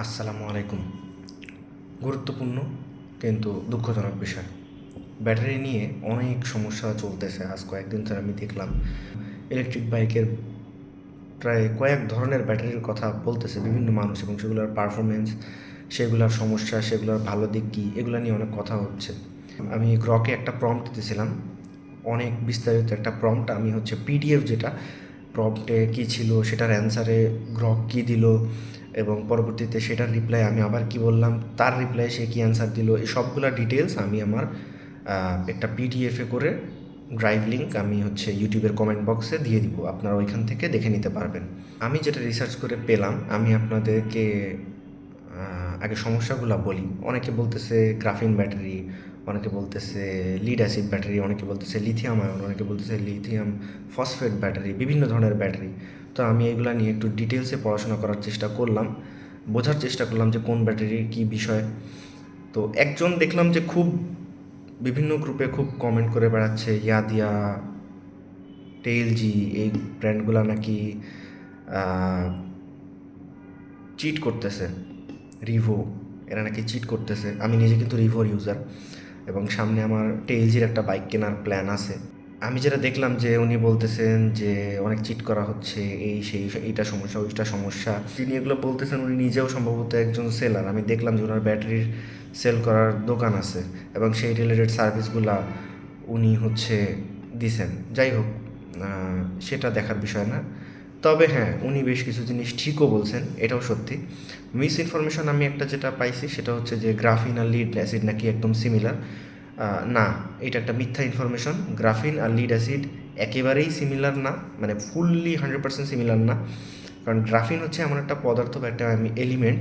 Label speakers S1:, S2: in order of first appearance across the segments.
S1: আসসালামু আলাইকুম। গুরুত্বপূর্ণ, কিন্তু দুঃখজনক বিষয়। ব্যাটারি নিয়ে অনেক সমস্যা চলতেছে। আজ কয়েকদিন ধরে আমি দেখলাম ইলেকট্রিক বাইকের প্রায় কয়েক ধরনের ব্যাটারির কথা বলতেছে বিভিন্ন মানুষ এবং সেগুলোর পারফরমেন্স সেগুলোর সমস্যা, সেগুলোর ভালো দিক কী, এগুলো নিয়ে অনেক কথা হচ্ছে। আমি গ্রকে একটা প্রম্পট দিতেছিলাম। অনেক বিস্তারিত একটা প্রম্পট আমি হচ্ছে পিডিএফ যেটা প্রম্পটে কী ছিল, সেটার অ্যান্সারে গ্রক কী দিল এবং পরবর্তীতে সেটার রিপ্লাই আমি আবার কি বললাম, তার রিপ্লাই সে কী অ্যান্সার দিল, এই সবগুলো ডিটেলস আমি আমার একটা পিডিএফে করে ড্রাইভ লিঙ্ক আমি হচ্ছে ইউটিউবের কমেন্ট বক্সে দিয়ে দিব, আপনারা ওইখান থেকে দেখে নিতে পারবেন। আমি যেটা রিসার্চ করে পেলাম, আমি আপনাদেরকে আগে সমস্যাগুলো বলি, অনেকে বলতেছে গ্রাফিন ব্যাটারি অনেকে বলতেছে লিড অ্যাসিড ব্যাটারি অনেকে বলতেছে লিথিয়াম আয়ন অনেকে বলতেছে লিথিয়াম ফসফেট ব্যাটারি বিভিন্ন ধরনের ব্যাটারি তো আমি এগুলো নিয়ে একটু ডিটেলসে পড়াশোনা করার চেষ্টা করলাম, বোঝার চেষ্টা করলাম যে কোন ব্যাটারির কী বিষয়। তো একজন দেখলাম যে খুব বিভিন্ন গ্রুপে খুব কমেন্ট করে বেড়াচ্ছে, ইয়াদিয়া টেইলজি এই ব্র্যান্ডগুলো নাকি চিট করতেছে, রিভো, এরা নাকি চিট করতেছে। আমি নিজে কিন্তু রিভোর ইউজার এবং সামনে আমার টেইলজির একটা বাইক কেনার প্ল্যান আছে। আমি যেটা দেখলাম যে উনি বলতেছেন যে অনেক চিট করা হচ্ছে, এই সেই, এইটা সমস্যা, ওইটা সমস্যা। তিনি এগুলো বলতেছেন উনি নিজেও সম্ভবত একজন সেলার আমি দেখলাম যে ওনার ব্যাটারির সেল করার দোকান আছে এবং সেই রিলেটেড সার্ভিসগুলা উনি হচ্ছে দিছেন। যাই হোক সেটা দেখার বিষয় না। তবে হ্যাঁ উনি বেশ কিছু জিনিস ঠিকও বলছেন, এটাও সত্যি। মিস ইনফরমেশন আমি একটা যেটা পাইছি, সেটা হচ্ছে যে গ্রাফিন আর লিড অ্যাসিড নাকি একদম সিমিলার না, এটা একটা মিথ্যা ইনফরমেশন গ্রাফিন আর লিড অ্যাসিড একেবারেই সিমিলার না মানে ফুললি হান্ড্রেড পার্সেন্ট সিমিলার না। কারণ গ্রাফিন হচ্ছে এমন একটা পদার্থ বা একটা এলিমেন্ট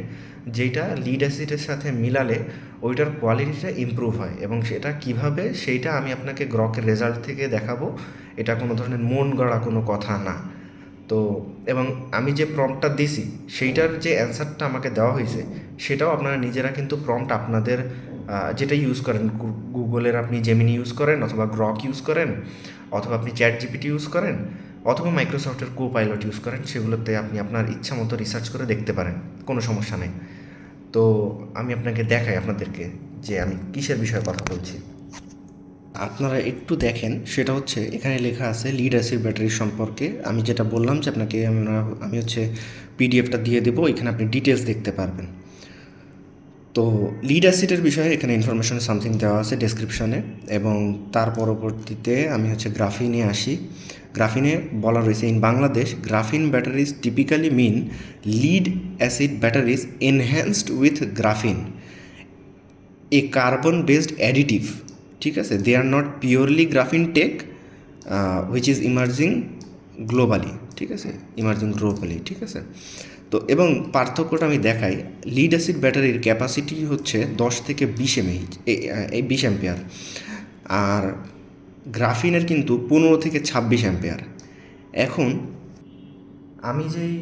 S1: যেটা লিড অ্যাসিডের সাথে মিলালে ওইটার কোয়ালিটিটা ইমপ্রুভ হয় এবং সেটা কীভাবে, সেইটা আমি আপনাকে গ্রকের রেজাল্ট থেকে দেখাবো। এটা কোনো ধরনের মন গড়া কোনো কথা না। তো এবং আমি যে প্রম্পটটা দিছি, সেইটার যে অ্যান্সারটা আমাকে দেওয়া হয়েছে, সেটাও আপনারা নিজেরা কিন্তু প্রম্পট আপনাদের যেটা ইউজ করেন গুগলের আপনি জেমিনি ইউজ করেন অথবা গ্রক ইউজ করেন, অথবা আপনি চ্যাট জিপিটি ইউজ করেন, অথবা মাইক্রোসফটের কো পাইলট ইউজ করেন, সেগুলোতে আপনি আপনার ইচ্ছা মতো রিসার্চ করে দেখতে পারেন, কোনো সমস্যা নেই। তো আমি আপনাকে দেখাই আপনাদেরকে যে আমি কিসের বিষয়ে কথা বলছি। আপনারা একটু দেখেন, সেটা হচ্ছে এখানে লেখা আছে লিড অ্যাসিড ব্যাটারি সম্পর্কে। আমি যেটা বললাম যে আপনাকে আমি হচ্ছে পিডিএফটা দিয়ে দেবো, এখানে আপনি ডিটেলস দেখতে পারবেন। তো লিড অ্যাসিডের বিষয়ে এখানে ইনফরমেশন সামথিং দেওয়া আছে ডেসক্রিপশনে এবং তার পরবর্তীতে আমি হচ্ছে গ্রাফিনে আসি। গ্রাফিনে বলা রয়েছে in Bangladesh graphene batteries typically mean lead acid batteries enhanced with graphene a carbon based additive ঠিক আছে? They are not purely graphene tech which is emerging globally ঠিক আছে? ইমার্জিং গ্লোবালি ঠিক আছে? তো এবং পার্থক্যটা আমি দেখাই লিড অ্যাসিড ব্যাটারির ক্যাপাসিটি হচ্ছে দশ থেকে বিশ এমএইচ এই বিশ অ্যাম্পিয়ার আর গ্রাফিনের কিন্তু পনেরো থেকে ছাব্বিশ অ্যাম্পিয়ার এখন আমি যেই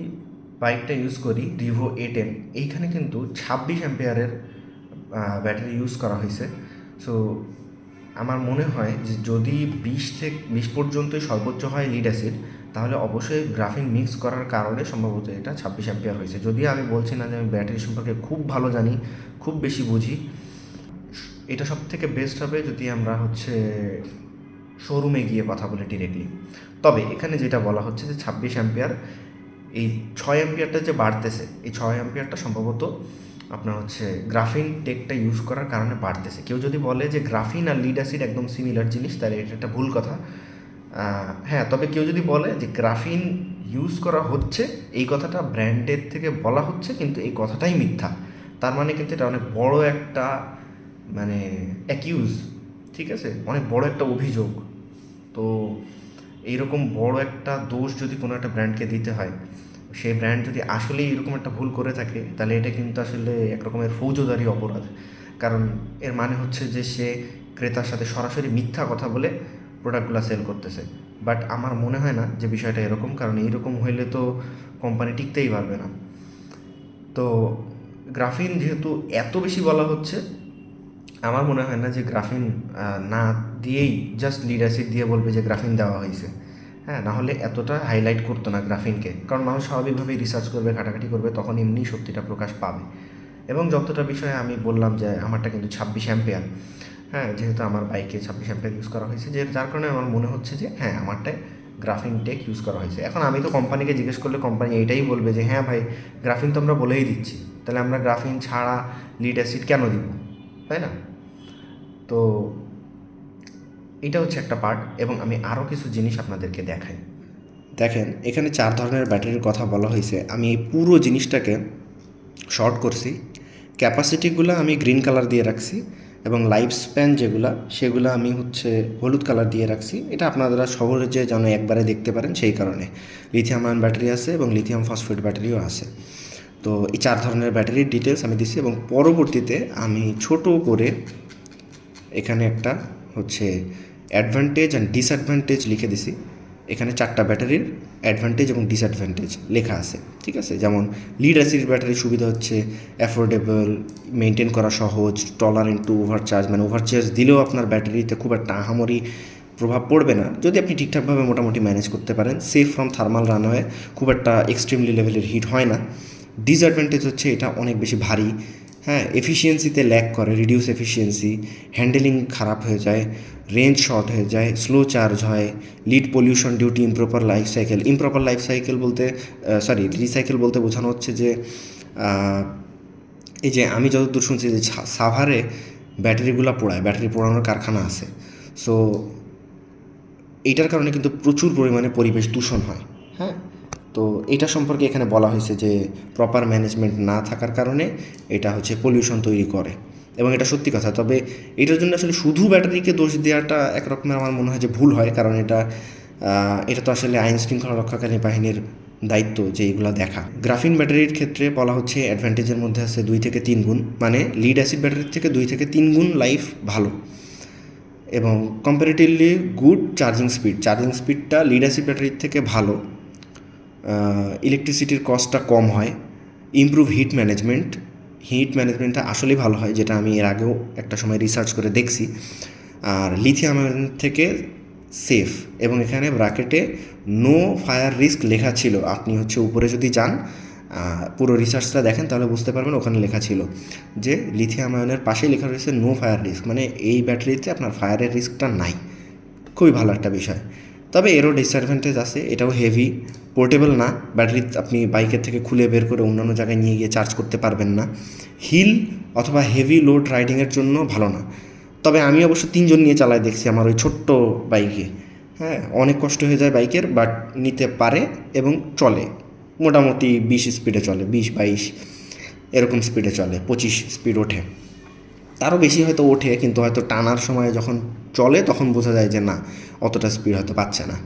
S1: বাইকটা ইউজ করি রিভো এ টেন এইখানে কিন্তু ছাব্বিশ অ্যাম্পিয়ারের ব্যাটারি ইউজ করা হয়েছে সো আমার মনে হয় যে যদি বিশ থেকে, বিশ পর্যন্তই সর্বোচ্চ হয় লিড অ্যাসিড তাহলে অবশ্যই গ্রাফিন মিক্স করার কারণে সম্ভবত এটা ছাব্বিশ অ্যাম্পিয়ার হয়েছে। যদিও আমি বলছি না যে আমি ব্যাটারি সম্পর্কে খুব ভালো জানি, খুব বেশি বুঝি। এটা সব থেকে বেস্ট হবে যদি আমরা হচ্ছে শোরুমে গিয়ে কথা বলি ডিরেক্টলি তবে এখানে যেটা বলা হচ্ছে যে ছাব্বিশ অ্যাম্পিয়ার এই ছয় অ্যাম্পিয়ারটা যে বাড়তেছে, এই ছয় অ্যাম্পিয়ারটা সম্ভবত আপনার হচ্ছে গ্রাফিন টেকটা ইউজ করার কারণে বাড়তেছে। কেউ যদি বলে যে গ্রাফিন আর লিড অ্যাসিড একদম সিমিলার জিনিস, তাহলে এটা একটা ভুল কথা। হ্যাঁ তবে কেউ যদি বলে যে গ্রাফিন ইউজ করা হচ্ছে, এই কথাটা ব্র্যান্ডের থেকে বলা হচ্ছে, কিন্তু এই কথাটাই মিথ্যা। তার মানে কিন্তু এটা অনেক বড় একটা মানে অ্যাকিউজ ঠিক আছে? অনেক বড় একটা অভিযোগ। তো এইরকম বড় একটা দোষ যদি কোনো একটা ব্র্যান্ডকে দিতে হয় সেই ব্র্যান্ড যদি আসলেই এরকম একটা ভুল করে থাকে, তাহলে এটা কিন্তু আসলে এক রকমের ফৌজদারি অপরাধ। কারণ এর মানে হচ্ছে যে সে ক্রেতার সাথে সরাসরি মিথ্যা কথা বলে প্রোডাক্টগুলো সেল করতেছে। বাট আমার মনে হয় না যে বিষয়টা এরকম, কারণ এইরকম হইলে তো কোম্পানি টিকতেই পারবে না। তো গ্রাফিন যেহেতু এত বেশি বলা হচ্ছে, আমার মনে হয় না যে গ্রাফিন না দিয়েই জাস্ট লিড অ্যাসিড দিয়ে বলবে যে গ্রাফিন দেওয়া হয়েছে। হ্যাঁ না হলে এতটা হাইলাইট করতো না গ্রাফিনকে। কারণ মানুষ স্বাভাবিকভাবেই রিসার্চ করবে, ঘাটাঘাটি করবে, তখন এমনি সত্যিটা প্রকাশ পাবে। এবং যতটা বিষয়ে আমি বললাম যে, আমারটা কিন্তু ছাব্বিশ অ্যাম্পেয়ার হ্যাঁ যেহেতু আমার বাইকে ছাব্বিশ অ্যাম্পেয়ার ইউজ করা হয়েছে, যে, যার কারণে আমার মনে হচ্ছে যে হ্যাঁ আমারটায় গ্রাফিন টেক ইউজ করা হয়েছে। এখন আমি তো কোম্পানিকে জিজ্ঞেস করলে কোম্পানি এটাই বলবে যে হ্যাঁ ভাই গ্রাফিন তো আমরা বলেই দিচ্ছি। তাহলে আমরা গ্রাফিন ছাড়া লিড অ্যাসিড কেন দিব? তাই না? তো এটা হচ্ছে একটা পার্ট এবং আমি আরও কিছু জিনিস আপনাদেরকে দেখাই। দেখেন, এখানে চার ধরনের ব্যাটারির কথা বলা হয়েছে। আমি এই পুরো জিনিসটাকে শর্ট করছি। ক্যাপাসিটিগুলো আমি গ্রিন কালার দিয়ে রাখছি এবং লাইফ স্প্যান যেগুলো, সেগুলো আমি হচ্ছে হলুদ কালার দিয়ে রাখছি। এটা আপনারা সহজে যেন একবারে দেখতে পারেন সেই কারণে। লিথিয়াম আয়ন ব্যাটারি আছে এবং লিথিয়াম ফসফেট ব্যাটারিও আছে। তো এই চার ধরনের ব্যাটারির ডিটেলস আমি দিচ্ছি এবং পরবর্তীতে আমি ছোট করে এখানে একটা হচ্ছে অ্যাডভান্টেজ অ্যান্ড ডিসঅ্যাডভান্টেজ লিখে দিছি। এখানে চারটা ব্যাটারির অ্যাডভান্টেজ এবং ডিসঅ্যাডভান্টেজ লেখা আছে, ঠিক আছে? যেমন লিড অ্যাসিড ব্যাটারির সুবিধা হচ্ছে অ্যাফোর্ডেবল মেনটেন করা সহজ টলারেন্ট টু ওভারচার্জ মানে ওভারচার্জ দিলেও আপনার ব্যাটারিতে খুব একটা আহামরি প্রভাব পড়বে না। যদি আপনি ঠিকঠাকভাবে মোটামুটি ম্যানেজ করতে পারেন সেফ ফ্রম থার্মাল রানওয়ে খুব একটা এক্সট্রিমলি লেভেলের হিট হয় না। ডিসঅ্যাডভান্টেজ হচ্ছে এটা অনেক বেশি ভারী হ্যাঁ এফিসিয়েন্সিতে ল্যাক করে রিডিউস এফিসিয়েন্সি হ্যান্ডেলিং খারাপ হয়ে যায় রেঞ্জ শর্ট হয়ে যায় স্লো চার্জ হয় lead pollution duty improper life cycle improper life cycle বলতে সরি রিসাইকেল বলতে বোঝানো হচ্ছে যে এই যে আমি যতদূর শুনছি যে সাভারে ব্যাটারিগুলো পোড়ায়, ব্যাটারি পোড়ানোর কারখানা আছে। সো এইটার কারণে কিন্তু প্রচুর পরিমাণে পরিবেশ দূষণ হয় হ্যাঁ। তো এটা সম্পর্কে এখানে বলা হয়েছে যে প্রপার ম্যানেজমেন্ট না থাকার কারণে এটা হচ্ছে পলিউশন তৈরি করে। এবং এটা সত্যি কথা, তবে এটার জন্য আসলে শুধু ব্যাটারিকে দোষ দেওয়াটা একরকমের আমার মনে হয় যে ভুল হয়, কারণ এটা এটা তো আসলে আইন শৃঙ্খলা রক্ষাকারী বাহিনীর দায়িত্ব যে এগুলো দেখা। গ্রাফিন ব্যাটারির ক্ষেত্রে বলা হচ্ছে অ্যাডভান্টেজের মধ্যে আছে দুই থেকে তিন গুণ মানে লিড অ্যাসিড ব্যাটারির থেকে দুই থেকে তিন গুণ লাইফ ভালো। এবং comparatively good charging speed charging স্পিডটা লিড অ্যাসিড ব্যাটারির থেকে ভালো। ইলেকট্রিসিটির কস্টটা কম হয়। ইমপ্রুভ হিট ম্যানেজমেন্ট হিট ম্যানেজমেন্টটা আসলেই ভালো হয়, যেটা আমি এর আগেও একটা সময় রিসার্চ করে দেখছি। আর লিথিয়াম থেকে সেফ এবং এখানে ব্র্যাকেটে নো ফায়ার রিস্ক লেখা ছিল। আপনি হচ্ছে উপরে যদি যান পুরো রিসার্চটা দেখেন, তাহলে বুঝতে পারবেন ওখানে লেখা ছিল যে লিথিয়াম আয়নের পাশেই লেখা রয়েছে নো ফায়ার রিস্ক মানে এই ব্যাটারিতে আপনার ফায়ারের রিস্কটা নাই। খুবই ভালো একটা বিষয়। তবে এরও ডিসঅ্যাডভান্টেজ আছে, এটাও হেভি পোর্টেবল না ব্যাটারি আপনি বাইকের থেকে খুলে বের করে অন্যান্য জায়গায় নিয়ে গিয়ে চার্জ করতে পারবেন না। হিল অথবা হেভি লোড রাইডিংয়ের জন্য ভালো না। তবে আমি অবশ্য তিনজন নিয়ে চালায় দেখছি আমার ওই ছোট্ট বাইকে। হ্যাঁ অনেক কষ্ট হয়ে যায় বাইকের বাট নিতে পারে এবং চলে। মোটামুটি বিশ স্পিডে চলে, বিশ, বাইশ, এরকম স্পিডে চলে, পঁচিশ স্পিড ওঠে। তারও বেশি হয়তো ওঠে, কিন্তু হয়তো টানার সময় যখন চলে তখন বোঝা যায় যে না, অতটা স্পিড হয়তো পাচ্ছে না।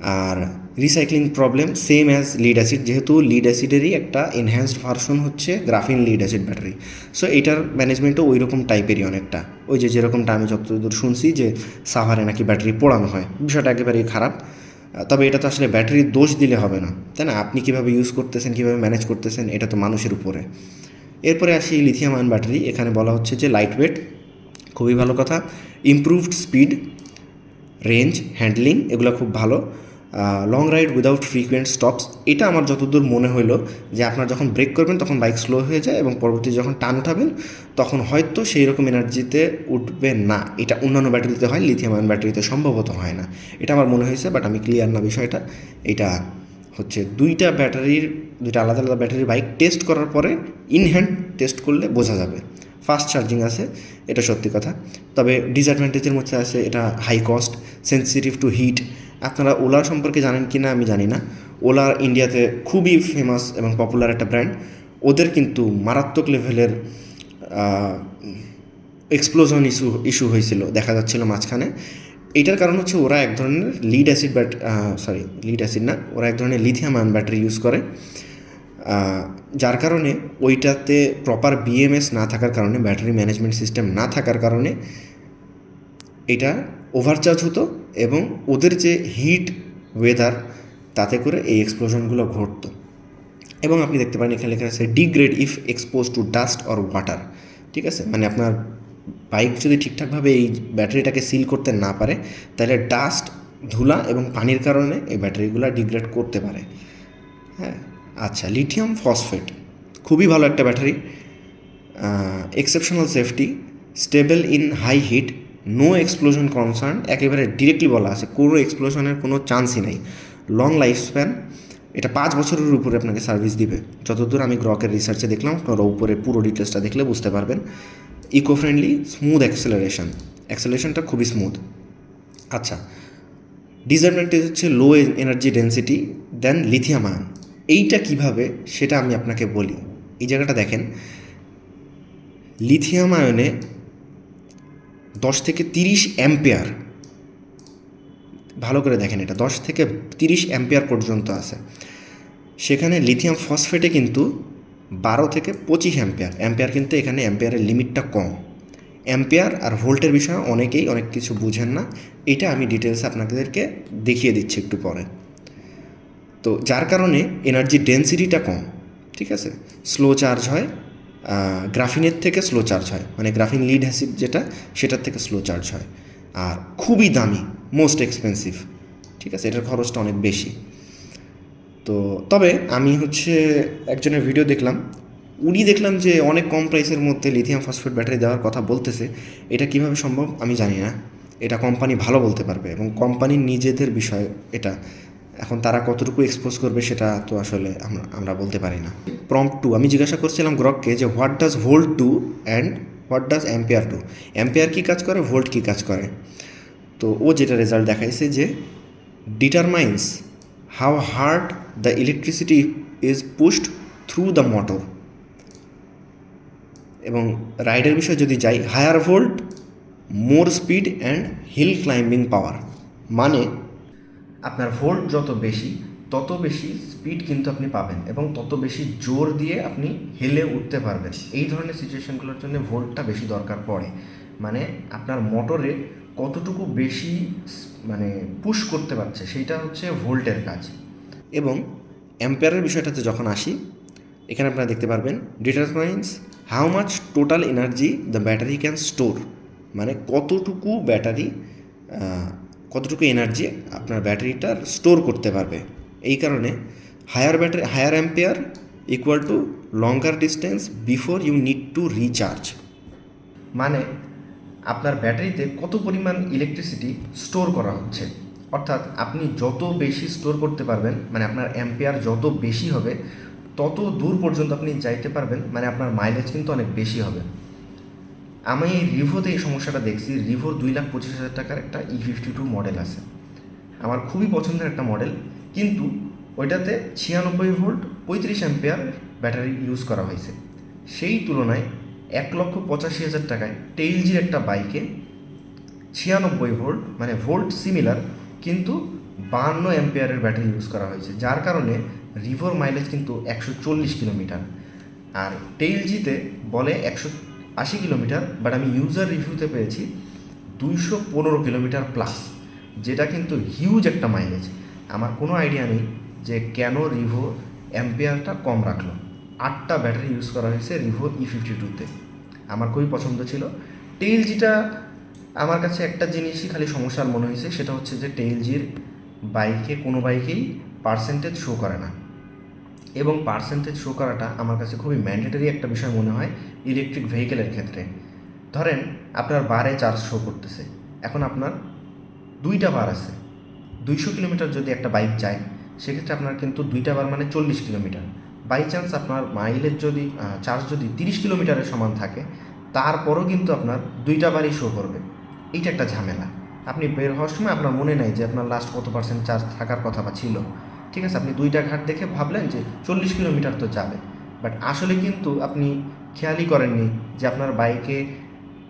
S1: আর recycling problem same as lead acid যেহেতু লিড অ্যাসিডেরই একটা এনহ্যান্সড ভার্সন হচ্ছে graphene lead acid battery so এটার ম্যানেজমেন্টও ওই রকম টাইপেরই অনেকটা। ওই যে যেরকমটা আমি যতদূর শুনছি যে সাভারে নাকি ব্যাটারি পোড়ানো হয়, বিষয়টা একেবারেই খারাপ। তবে এটা তো আসলে ব্যাটারির দোষ দিলে হবে না, তাই না? আপনি কীভাবে ইউজ করতেছেন, কীভাবে ম্যানেজ করতেছেন, এটা তো মানুষের উপরে। এরপরে আসি লিথিয়াম আয়ন ব্যাটারি এখানে বলা হচ্ছে যে লাইট ওয়েট খুবই ভালো কথা। ইমপ্রুভড স্পিড রেঞ্জ হ্যান্ডলিং এগুলো খুব ভালো। Long ride without frequent stops এটা আমার যতদূর মনে হলো যে আপনার যখন ব্রেক করবেন, তখন বাইক স্লো হয়ে যায় এবং পরবর্তী যখন টান উঠাবেন, তখন হয়তো সেই রকম এনার্জিতে উঠবে না। এটা অন্যান্য ব্যাটারিতে হয় লিথিয়াম আয়ন ব্যাটারিতে সম্ভবত হয় না। এটা আমার মনে হয়েছে বাট আমি ক্লিয়ার না বিষয়টা। এটা হচ্ছে দুইটা ব্যাটারির, দুইটা আলাদা আলাদা ব্যাটারির বাইক টেস্ট করার পরে ইন হ্যান্ড টেস্ট করলে বোঝা যাবে। ফাস্ট চার্জিং আছে, এটা সত্যি কথা। তবে ডিসঅ্যাডভান্টেজের মধ্যে আছে, এটা high cost sensitive to heat আপনারা ওলা সম্পর্কে জানেন কি না আমি জানি না। ওলা ইন্ডিয়াতে খুবই ফেমাস এবং পপুলার একটা ব্র্যান্ড ওদের কিন্তু মারাত্মক লেভেলের এক্সপ্লোজন ইস্যু ইস্যু হয়েছিল, দেখা যাচ্ছিল মাঝখানে। এটার কারণ হচ্ছে ওরা এক ধরনের lead acid bat sorry lead acid না, ওরা এক ধরনের লিথিয়াম আয়ন ব্যাটারি ইউজ করে। যার কারণে ওইটাতে প্রপার বিএমএস না থাকার কারণে ব্যাটারি ম্যানেজমেন্ট সিস্টেম না থাকার কারণে এটা ওভারচার্জ হতো এবং ওদের যে হিট ওয়েদার তাতে করে এই এক্সপ্লোশনগুলো ঘটতো। এবং আপনি দেখতে পারেন এখানে লেখা আছে degrade if expose to dust or water ঠিক আছে? মানে আপনার বাইক যদি ঠিকঠাকভাবে এই ব্যাটারিটাকে সিল করতে না পারে, তাহলে ডাস্ট ধুলা এবং পানির কারণে এই ব্যাটারিগুলো ডিগ্রেড করতে পারে। হ্যাঁ? আচ্ছা লিথিয়াম ফসফেট খুবই ভালো একটা battery. Exceptional safety stable in high heat no explosion concern একেবারে ডিরেক্টলি বলা আছে। কোনো এক্সপ্লোশনের কোনো চান্সই নেই। লং লাইফ স্প্যান এটা পাঁচ বছরের উপরে আপনাকে সার্ভিস দিবে। যতদূর আমি গ্রকের রিসার্চে দেখলাম, আপনারা উপরে পুরো ডিটেলসটা দেখলে বুঝতে পারবেন। ইকো ফ্রেন্ডলি স্মুথ অ্যাক্সেলারেশন অ্যাক্সেলারেশনটা খুবই স্মুথ আচ্ছা ডিসঅ্যাডভান্টেজ হচ্ছে low energy density than lithium ion এইটা কীভাবে, সেটা আমি আপনাকে বলি। এই জায়গাটা দেখেন। লিথিয়াম আয়নে দশ থেকে তিরিশ অ্যাম্পেয়ার। ভালো করে দেখেন এটা, দশ থেকে তিরিশ অ্যাম্পেয়ার পর্যন্ত আছে। সেখানে লিথিয়াম ফসফেটে কিন্তু বারো থেকে পঁচিশ অ্যাম্পেয়ার অ্যাম্পেয়ার কিন্তু এখানে অ্যাম্পেয়ারের লিমিটটা কম। অ্যাম্পেয়ার আর ভোল্টের বিষয়ে অনেকেই অনেক কিছু বুঝেন না, এটা আমি ডিটেলস আপনাদেরকে দেখিয়ে দিচ্ছি একটু পরে। তো যার কারণে এনার্জি ডেন্সিটিটা কম, ঠিক আছে? স্লো চার্জ হয় গ্রাফিনের থেকে স্লো চার্জ হয়। মানে গ্রাফিন লিড অ্যাসিড যেটা, সেটার থেকে স্লো চার্জ হয়। আর খুবই দামি মোস্ট এক্সপেন্সিভ ঠিক আছে? এটার খরচটা অনেক বেশি। তো তবে আমি হচ্ছে একজনের ভিডিও দেখলাম। উনি দেখলাম যে অনেক কম প্রাইসের মধ্যে লিথিয়াম ফসফেট ব্যাটারি দেওয়ার কথা বলতেছে। এটা কীভাবে সম্ভব আমি জানি না। এটা কোম্পানি ভালো বলতে পারবে এবং কোম্পানির নিজেদের বিষয় এটা। এখন তারা কতটুকু এক্সপোজ করবে সেটা তো আসলে আমরা আমরা বলতে পারি না। প্রম্পট টু আমি জিজ্ঞাসা করছিলাম গ্রককে যে what does volt do and what does ampere do ampere কী কাজ করে ভোল্ট কী কাজ করে? তো ও যেটা রেজাল্ট দেখাইছে যে determines how hard the electricity is pushed through the motor এবং রাইডের বিষয়ে যদি যাই higher volt more speed and hill climbing power মানে আপনার ভোল্ট যত বেশি, তত বেশি স্পিড কিন্তু আপনি পাবেন এবং তত বেশি জোর দিয়ে আপনি হেলে উঠতে পারবেন। এই ধরনের সিচুয়েশনগুলোর জন্য ভোল্টটা বেশি দরকার পড়ে। মানে আপনার মোটরে কতটুকু বেশি মানে পুশ করতে পারছে, সেইটা হচ্ছে ভোল্টের কাজ। এবং অ্যাম্পেয়ারের বিষয়টাতে যখন আসি, এখানে আপনারা দেখতে পারবেন determines how much total energy the battery can store মানে কতটুকু ব্যাটারি কতটুকু এনার্জি আপনার ব্যাটারিটা স্টোর করতে পারবে। এই কারণে higher battery higher ampere equal to longer distance before you need to recharge মানে আপনার ব্যাটারিতে কত পরিমাণ ইলেকট্রিসিটি স্টোর করা হচ্ছে। অর্থাৎ আপনি যত বেশি স্টোর করতে পারবেন মানে আপনার অ্যাম্পেয়ার যত বেশি হবে, তত দূর পর্যন্ত আপনি যাইতে পারবেন মানে আপনার মাইলেজ কিন্তু অনেক বেশি হবে। আমি এই রিভোতে এই সমস্যাটা দেখছি। রিভোর দুই লাখ পঁচিশ হাজার টাকার একটা ই ফিফটি টু মডেল আছে। আমার খুবই পছন্দের একটা মডেল কিন্তু ওইটাতে ছিয়ানব্বই ভোল্ট পঁয়ত্রিশ অ্যাম্পেয়ার ব্যাটারি ইউজ করা হয়েছে। সেই তুলনায় এক লক্ষ পঁচাশি হাজার টাকায় টেইলজির একটা বাইকে ছিয়ানব্বই ভোল্ট মানে ভোল্ট সিমিলার কিন্তু বাহান্ন অ্যাম্পেয়ারের ব্যাটারি ইউজ করা হয়েছে। যার কারণে রিভোর মাইলেজ কিন্তু একশো চল্লিশ কিলোমিটার আর টেইলজিতে বলে একশো আশি কিলোমিটার বাট আমি ইউজার রিভিউতে পেয়েছি দুইশো পনেরো কিলোমিটার প্লাস যেটা কিন্তু হিউজ একটা মাইলেজ আমার কোনো আইডিয়া নেই যে কেন রিভো অ্যাম্পেয়ারটা কম রাখল। আটটা ব্যাটারি ইউজ করা হয়েছে রিভো ই ফিফটি টুতে আমার খুবই পছন্দ ছিল। টেইলজিটা আমার কাছে একটা জিনিসই খালি সমস্যার মনে হয়েছে, সেটা হচ্ছে যে টেইলজির বাইকে কোনো বাইকেই পার্সেন্টেজ শো করে না। এবং পার্সেন্টেজ শো করাটা আমার কাছে খুবই ম্যান্ডেটরি একটা বিষয় মনে হয় ইলেকট্রিক ভেহিকেলের ক্ষেত্রে। ধরেন আপনার বারে চার্জ শো করতেছে, এখন আপনার দুইটা বার আছে। দুইশো কিলোমিটার যদি একটা বাইক যায়, সেক্ষেত্রে আপনার কিন্তু দুইটা বার মানে চল্লিশ কিলোমিটার। বাই চান্স আপনার মাইলের যদি চার্জ যদি তিরিশ কিলোমিটারের সমান থাকে, তারপরও কিন্তু আপনার দুইটা বারই শো করবে। এইটা একটা ঝামেলা। আপনি বের হওয়ার সময় আপনার মনে নাই যে আপনার লাস্ট কত পার্সেন্ট চার্জ থাকার কথা বা ছিল। ঠিক আছে, আপনি দুইটা ঘাট দেখে ভাবলেন যে চল্লিশ কিলোমিটার তো যাবে। বাট আসলে কিন্তু আপনি খেয়ালই করেননি যে আপনার বাইকে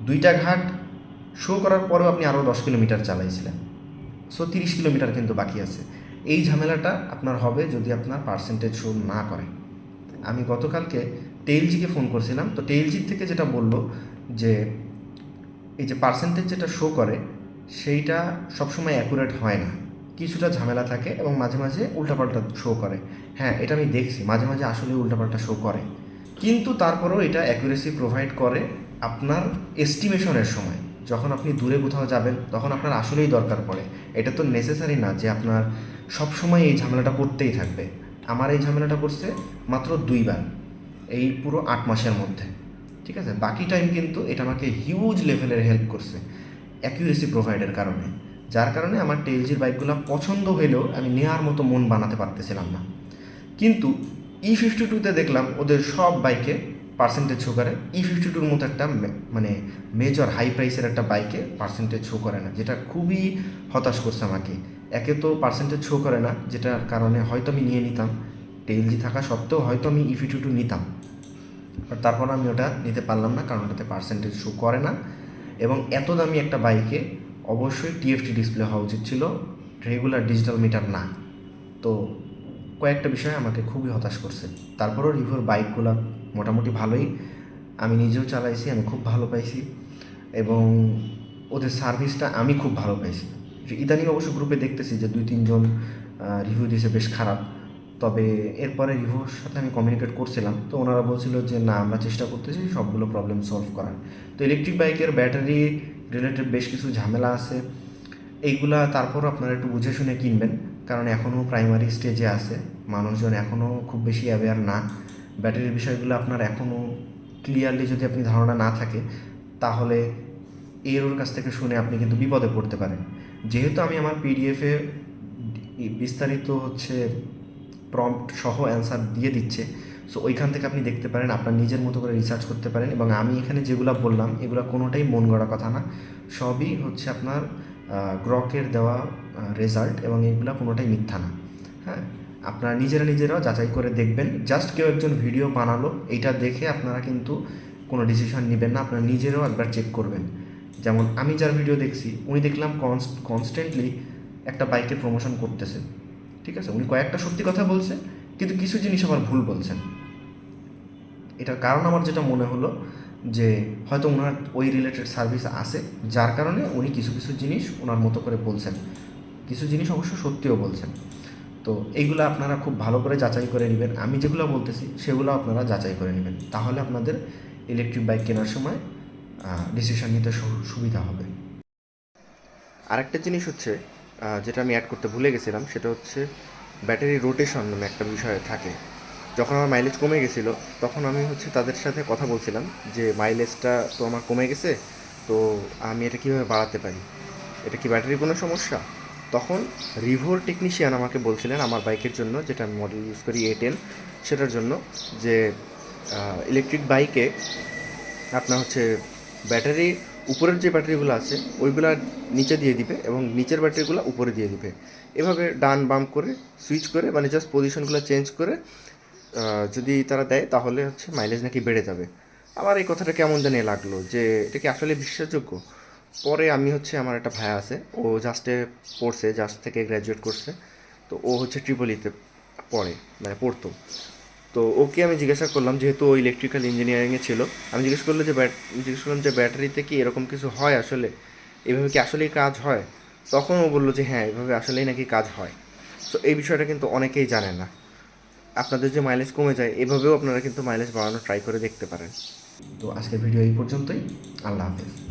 S1: দুইটা ঘাট শো করার পরেও আপনি আরও দশ কিলোমিটার চালাইছিলেন। সো তিরিশ কিলোমিটার কিন্তু বাকি আছে। এই ঝামেলাটা আপনার হবে যদি আপনার পার্সেন্টেজ শো না করে। আমি গতকালকে টেইলজিকে ফোন করছিলাম। তো টেইলজির থেকে যেটা বলল যে, এই যে পার্সেন্টেজ যেটা শো করে, সেইটা সবসময় অ্যাকুরেট হয় না। কিছুটা ঝামেলা থাকে এবং মাঝে মাঝে উল্টাপাল্টা শো করে। হ্যাঁ এটা আমি দেখছি, মাঝে মাঝে আসলে উল্টাপাল্টা শো করে। কিন্তু তারপরেও এটা অ্যাকুরেসি প্রোভাইড করে আপনার এস্টিমেশনের সময়। যখন আপনি দূরে কোথাও যাবেন, তখন আপনার আসলেই দরকার পড়ে। এটা তো নেসেসারি না যে আপনার সব সময় এই ঝামেলাটা করতেই থাকবে। আমার এই ঝামেলাটা করছে মাত্র দুইবার, এই পুরো আট মাসের মধ্যে। ঠিক আছে? বাকি টাইম কিন্তু এটা আমাকে হিউজ লেভেলের হেল্প করছে অ্যাকিউরেসি প্রোভাইডের কারণে। যার কারণে আমার টেলজির বাইকগুলো পছন্দ হলেও আমি নেওয়ার মতো মন বানাতে পারতেছিলাম না। কিন্তু ই ফিফটি টুতে দেখলাম ওদের সব বাইকে পার্সেন্টেজ শো করে। ই ফিফটি টুর মতো একটা মানে মেজর হাই প্রাইসের একটা বাইকে পার্সেন্টেজ শো করে না, যেটা খুবই হতাশ করছে আমাকে। একে তো পার্সেন্টেজ শো করে না, যেটার কারণে হয়তো আমি নিয়ে নিতাম। টেলজি থাকা সত্ত্বেও হয়তো আমি ই ফিফটি টু নিতাম। বাট তারপর আমি ওটা নিতে পারলাম না, কারণ ওটাতে পার্সেন্টেজ শো করে না। এবং এত দামি একটা বাইকে অবশ্যই টিএফটি ডিসপ্লে হওয়া উচিত ছিল। রেগুলার ডিজিটাল মিটার না। তো কয়েকটা বিষয় আমাকে খুবই হতাশ করছে। তারপরও রিভোর বাইকগুলো মোটামুটি ভালোই। আমি নিজেও চালাইছি, আমি খুব ভালো পাইছি। এবং ওদের সার্ভিসটা আমি খুব ভালো পাইছি। ইদানিং অবশ্য গ্রুপে দেখতেছি যে দুই, তিনজন রিভিউ দিয়েছে বেশ খারাপ। তবে এরপরে রিভিউর সাথে আমি কমিউনিকেট করছিলাম। তো ওনারা বলছিল যে, না, আমরা চেষ্টা করতেছি সবগুলো প্রবলেম সলভ করার। তো ইলেকট্রিক বাইকের ব্যাটারি রিলেটেড বেশ কিছু ঝামেলা আছে। এইগুলা তারপর আপনারা একটু বুঝে শুনে কিনবেন, কারণ এখনও প্রাইমারি স্টেজে আছে। মানুষজন এখনও খুব বেশি অ্যাওয়্যার না। ব্যাটারির বিষয়গুলো আপনার এখনও ক্লিয়ারলি যদি আপনি ধারণা না থাকে, তাহলে এর ওর কাছ থেকে শুনে আপনি কিন্তু বিপদে পড়তে পারেন। যেহেতু আমি আমার পিডিএফে বিস্তারিত হচ্ছে প্রম্পট সহ অ্যান্সার দিয়ে দিচ্ছে সো ওইখান থেকে আপনি দেখতে পারেন, আপনার নিজের মতো করে রিসার্চ করতে পারেন এবং আমি এখানে যেগুলো বললাম, এগুলো কোনোটাই মন গড়া কথা না। সবই হচ্ছে আপনার গ্রকের দেওয়া রেজাল্ট এবং এগুলো কোনোটাই মিথ্যা না। হ্যাঁ? আপনারা নিজেরা নিজেরাও যাচাই করে দেখবেন। জাস্ট কেউ একজন ভিডিও বানালো, এইটা দেখে আপনারা কিন্তু কোনো ডিসিশন নেবেন না, আপনারা নিজেরাও একবার চেক করবেন। যেমন আমি যার ভিডিও দেখছি, উনি দেখলাম কনস্ট্যান্টলি একটা বাইকের প্রমোশন করতেছে। ঠিক আছে? উনি কয়েকটা সত্যি কথা বলছে কিন্তু কিছু জিনিস আবার ভুল বলছেন। এটার কারণ আমার যেটা মনে হলো যে হয়তো ওনার ওই রিলেটেড সার্ভিস আছে, যার কারণে উনি কিছু কিছু জিনিস ওনার মতো করে বলছেন। কিছু জিনিস অবশ্য সত্যিও বলছেন। তো এইগুলো আপনারা খুব ভালো করে যাচাই করে নেবেন। আমি যেগুলো বলতেছি সেগুলো আপনারা যাচাই করে নেবেন। তাহলে আপনাদের ইলেকট্রিক বাইক কেনার সময় ডিসিশন নিতে সুবিধা হবে। আরেকটা জিনিস হচ্ছে যেটা আমি অ্যাড করতে ভুলে গেছিলাম, সেটা হচ্ছে ব্যাটারি রোটেশন নামে একটা বিষয় থাকে। যখন আমার মাইলেজ কমে গেছিল, তখন আমি হচ্ছে তাদের সাথে কথা বলছিলাম যে মাইলেজটা তো আমার কমে গেছে, তো আমি এটা কীভাবে বাড়াতে পারি? এটা কি ব্যাটারির কোনো সমস্যা? তখন রিভোর টেকনিশিয়ান আমাকে বলছিলেন আমার বাইকের জন্য, যেটা আমি মডেল ইউজ করি এ টেন সেটার জন্য যে ইলেকট্রিক বাইকে আপনার হচ্ছে ব্যাটারি উপরের যে ব্যাটারিগুলো আছে, ওইগুলা নিচে দিয়ে দিবে এবং নিচের ব্যাটারিগুলো উপরে দিয়ে দিবে। এভাবে ডান বাম করে সুইচ করে মানে জাস্ট পজিশনগুলো চেঞ্জ করে যদি তারা দেয় তাহলে হচ্ছে মাইলেজ নাকি বেড়ে যাবে। আমার এই কথাটা কেমন জানি লাগল যে এটা কি আসলে বিশ্বাসযোগ্য? পরে আমি হচ্ছে আমার একটা ভাই আছে, ও জাস্টে পড়ছে জাস্ট থেকে গ্র্যাজুয়েট করছে, তো ও হচ্ছে ট্রিপলিতে পড়ে মানে পড়তো। তো ওকে আমি জিজ্ঞাসা করলাম, যেহেতু ও ইলেকট্রিক্যাল ইঞ্জিনিয়ারিংয়ে ছিল, আমি জিজ্ঞেস করল যে ব্যাট জিজ্ঞেস করলাম যে ব্যাটারিতে কি এরকম কিছু হয় আসলে? এভাবে কি আসলেই কাজ হয়? তখন ও বলল যে হ্যাঁ এভাবে আসলেই নাকি কাজ হয়। তো এই বিষয়টা কিন্তু অনেকেই জানে না। আপনাদের যে মাইলেজ কমে যায়, এভাবেও আপনারা কিন্তু মাইলেজ বাড়ানোর ট্রাই করে দেখতে পারেন। তো আজকের ভিডিও এই পর্যন্তই। আল্লাহ হাফেজ।